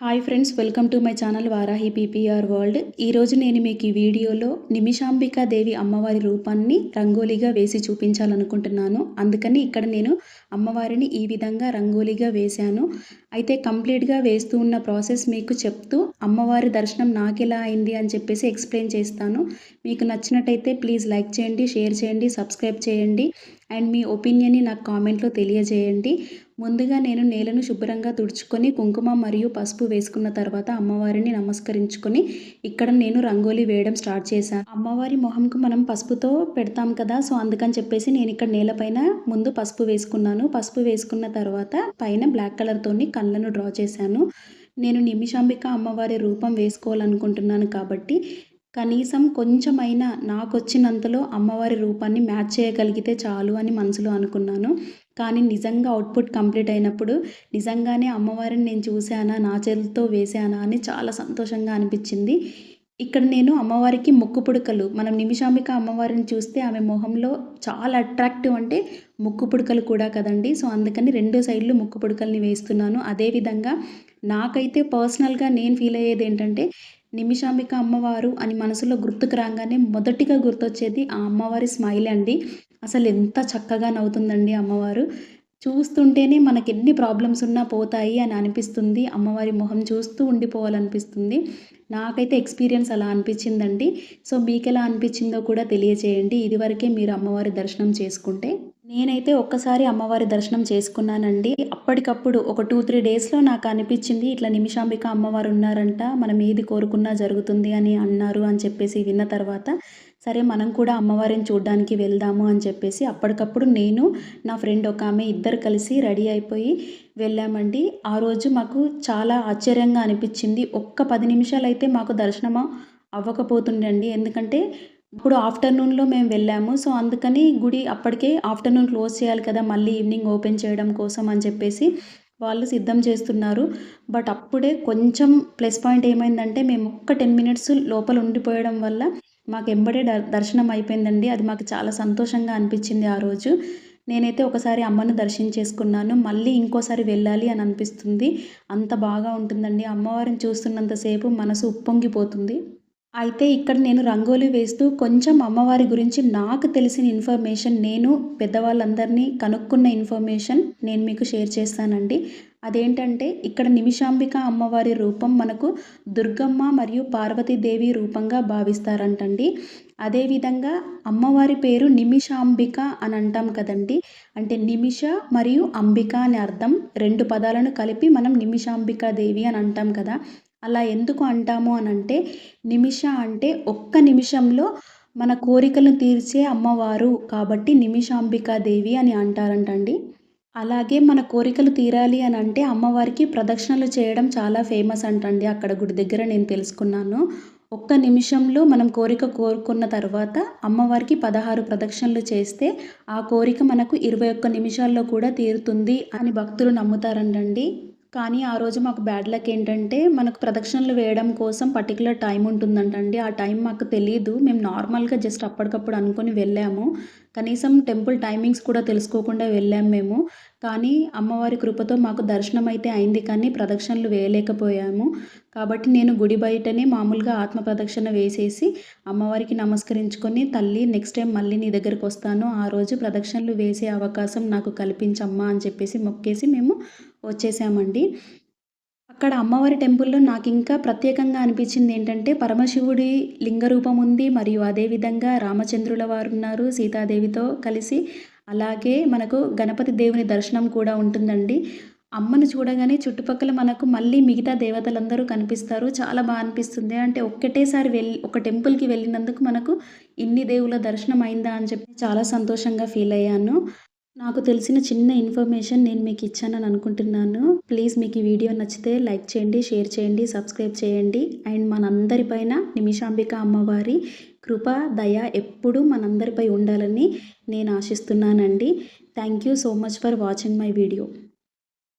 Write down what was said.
Hi friends welcome to my channel Varahi PPR world ఈరోజు నేను మీకు ఈ వీడియోలో నిమిషాంబికా దేవి అమ్మవారి రూపాన్ని రంగోలీగా వేసి చూపించాలనుకుంటున్నాను. అందుకని ఇక్కడ నేను అమ్మవారిని ఈ విధంగా రంగోలీగా వేశాను. అయితే కంప్లీట్గా వేస్తూ ఉన్న ప్రాసెస్ మీకు చెప్తూ అమ్మవారి దర్శనం నాకెలా అయింది అని చెప్పేసి ఎక్స్ప్లెయిన్ చేస్తాను. మీకు నచ్చినట్టయితే ప్లీజ్ లైక్ చేయండి షేర్ చేయండి సబ్స్క్రైబ్ చేయండి. అండ్ మీ ఒపీనియన్ని నాకు కామెంట్లో తెలియజేయండి. ముందుగా నేను నేలను శుభ్రంగా తుడుచుకొని కుంకుమ మరియు పసుపు వేసుకున్న తర్వాత అమ్మవారిని నమస్కరించుకొని ఇక్కడ నేను రంగోలీ వేయడం స్టార్ట్ చేశాను. అమ్మవారి మొహంకు మనం పసుపుతో పెడతాం కదా సో అందుకని చెప్పేసి నేను ఇక్కడ నేలపైన ముందు పసుపు వేసుకున్నాను. పసుపు వేసుకున్న తర్వాత పైన బ్లాక్ కలర్తోని కళ్ళను డ్రా చేశాను. నేను నిమిషాంబిక అమ్మవారి రూపం వేసుకోవాలనుకుంటున్నాను కాబట్టి కనీసం కొంచెమైనా నాకు వచ్చినంతలో అమ్మవారి రూపాన్ని మ్యాచ్ చేయగలిగితే చాలు అని మనసులో అనుకున్నాను. కానీ నిజంగా అవుట్పుట్ కంప్లీట్ అయినప్పుడు నిజంగానే అమ్మవారిని నేను చూశానా నా చేతితో వేసానా అని చాలా సంతోషంగా అనిపించింది. ఇక్కడ నేను అమ్మవారికి ముక్కు పుడకలు మనం నిమిషాంబిక అమ్మవారిని చూస్తే ఆమె మొహంలో చాలా అట్రాక్టివ్ అంటే ముక్కు పుడకలు కూడా కదండి. సో అందుకని రెండు సైడ్లు ముక్కు పుడకల్ని వేస్తున్నాను. అదేవిధంగా నాకైతే పర్సనల్గా నేను ఫీల్ అయ్యేది ఏంటంటే నిమిషాంబిక అమ్మవారు అని మనసులో గుర్తుకు రాగానే మొదటిగా గుర్తొచ్చేది ఆ అమ్మవారి స్మైల్ అండి. అసలు ఎంత చక్కగా నవ్వుతుందండి అమ్మవారు. చూస్తుంటేనే మనకి ఎన్ని ప్రాబ్లమ్స్ ఉన్నా పోతాయి అని అనిపిస్తుంది. అమ్మవారి మొహం చూస్తూ ఉండిపోవాలనిపిస్తుంది. నాకైతే ఎక్స్పీరియన్స్ అలా అనిపించిందండి. సో మీకు ఎలా అనిపించిందో కూడా తెలియచేయండి. ఇదివరకే మీరు అమ్మవారి దర్శనం చేసుకుంటే నేనైతే ఒక్కసారి అమ్మవారి దర్శనం చేసుకున్నానండి. అప్పటికప్పుడు ఒక టూ త్రీ డేస్లో నాకు అనిపించింది ఇట్లా నిమిషాంబిక అమ్మవారు ఉన్నారంట మనం ఏది కోరుకున్నా జరుగుతుంది అని అన్నారు అని చెప్పేసి విన్న తర్వాత సరే మనం కూడా అమ్మవారిని చూడడానికి వెళ్దాము అని చెప్పేసి అప్పటికప్పుడు నేను నా ఫ్రెండ్ ఒక ఆమె ఇద్దరు కలిసి రెడీ అయిపోయి వెళ్ళామండి. ఆ రోజు మాకు చాలా ఆశ్చర్యంగా అనిపించింది. ఒక్క పది నిమిషాలు అయితే మాకు దర్శనం అవ్వకపోతుండండి. ఎందుకంటే ఇప్పుడు ఆఫ్టర్నూన్లో మేము వెళ్ళాము. సో అందుకని గుడి అప్పటికే ఆఫ్టర్నూన్ క్లోజ్ చేయాలి కదా మళ్ళీ ఈవినింగ్ ఓపెన్ చేయడం కోసం అని చెప్పేసి వాళ్ళు సిద్ధం చేస్తున్నారు. బట్ అప్పుడే కొంచెం ప్లస్ పాయింట్ ఏమైందంటే మేము ఒక్క టెన్ మినిట్స్ లోపల ఉండిపోయడం వల్ల మాకు ఎంబడే దర్శనం అయిపోయిందండి. అది మాకు చాలా సంతోషంగా అనిపించింది ఆ రోజు. నేనైతే ఒకసారి అమ్మను దర్శించేసుకున్నాను. మళ్ళీ ఇంకోసారి వెళ్ళాలి అని అనిపిస్తుంది. అంత బాగా ఉంటుందండి. అమ్మవారిని చూస్తున్నంతసేపు మనసు ఉప్పొంగిపోతుంది. అయితే ఇక్కడ నేను రంగోలి వేస్తూ కొంచెం అమ్మవారి గురించి నాకు తెలిసిన ఇన్ఫర్మేషన్ నేను పెద్దవాళ్ళందరినీ కనుక్కున్న ఇన్ఫర్మేషన్ నేను మీకు షేర్ చేస్తానండి. అదేంటంటే ఇక్కడ నిమిషాంబిక అమ్మవారి రూపం మనకు దుర్గమ్మ మరియు పార్వతీదేవి రూపంగా భావిస్తారంటండి. అదేవిధంగా అమ్మవారి పేరు నిమిషాంబిక అని అంటాం కదండి. అంటే నిమిష మరియు అంబిక అని అర్థం రెండు పదాలను కలిపి మనం నిమిషాంబికా దేవి అని అంటాం కదా. అలా ఎందుకు అంటాము అని అంటే నిమిష అంటే ఒక్క నిమిషంలో మన కోరికలను తీర్చే అమ్మవారు కాబట్టి నిమిషాంబికాదేవి అని అంటారంటండి. అలాగే మన కోరికలు తీరాలి అని అంటే అమ్మవారికి ప్రదక్షిణలు చేయడం చాలా ఫేమస్ అంటండి అక్కడ గుడి దగ్గర నేను తెలుసుకున్నాను. ఒక్క నిమిషంలో మనం కోరిక కోరుకున్న తర్వాత అమ్మవారికి పదహారు ప్రదక్షిణలు చేస్తే ఆ కోరిక మనకు ఇరవై ఒక్క నిమిషాల్లో కూడా తీరుతుంది అని భక్తులు నమ్ముతారంటండి. కానీ ఆ రోజు మాకు బ్యాడ్ లక్ ఏంటంటే మనకు ప్రదక్షిణలు వేయడం కోసం పర్టికులర్ టైం ఉంటుందంటండి ఆ టైం మాకు తెలియదు మేము నార్మల్గా జస్ట్ అప్పటికప్పుడు అనుకొని వెళ్ళాము. కనీసం టెంపుల్ టైమింగ్స్ కూడా తెలుసుకోకుండా వెళ్ళాం మేము. కానీ అమ్మవారి కృపతో మాకు దర్శనం అయితే అయింది. కానీ ప్రదక్షిణలు వేయలేకపోయాము. కాబట్టి నేను గుడి బయటనే మామూలుగా ఆత్మ ప్రదక్షిణ వేసేసి అమ్మవారికి నమస్కరించుకొని తల్లి నెక్స్ట్ టైం మళ్ళీ నీ దగ్గరికి వస్తాను. ఆ రోజు ప్రదక్షిణలు వేసే అవకాశం నాకు కల్పించమ్మా అని చెప్పేసి మొక్కేసి మేము వచ్చేసామండి. అక్కడ అమ్మవారి టెంపుల్లో నాకు ఇంకా ప్రత్యేకంగా అనిపించింది ఏంటంటే పరమశివుడి లింగరూపం ఉంది. మరియు అదేవిధంగా రామచంద్రుల వారు ఉన్నారు సీతాదేవితో కలిసి. అలాగే మనకు గణపతి దేవుని దర్శనం కూడా ఉంటుందండి. అమ్మను చూడగానే చుట్టుపక్కల మనకు మళ్ళీ మిగతా దేవతలందరూ కనిపిస్తారు. చాలా బాగా అనిపిస్తుంది. అంటే ఒక్కటేసారి వెళ్ళి ఒక టెంపుల్కి వెళ్ళినందుకు మనకు ఇన్ని దేవుల దర్శనం అయిందా అని చెప్పి చాలా సంతోషంగా ఫీల్ అయ్యాను. నాకు తెలిసిన చిన్న ఇన్ఫర్మేషన్ నేను మీకు ఇచ్చానని అనుకుంటున్నాను. ప్లీజ్ మీకు ఈ వీడియో నచ్చితే లైక్ చేయండి షేర్ చేయండి సబ్స్క్రైబ్ చేయండి. అండ్ మనందరిపైన నిమిషాంబిక అమ్మవారి కృప దయ ఎప్పుడూ మనందరిపై ఉండాలని నేను ఆశిస్తున్నానండి. Thank you so much for watching my video.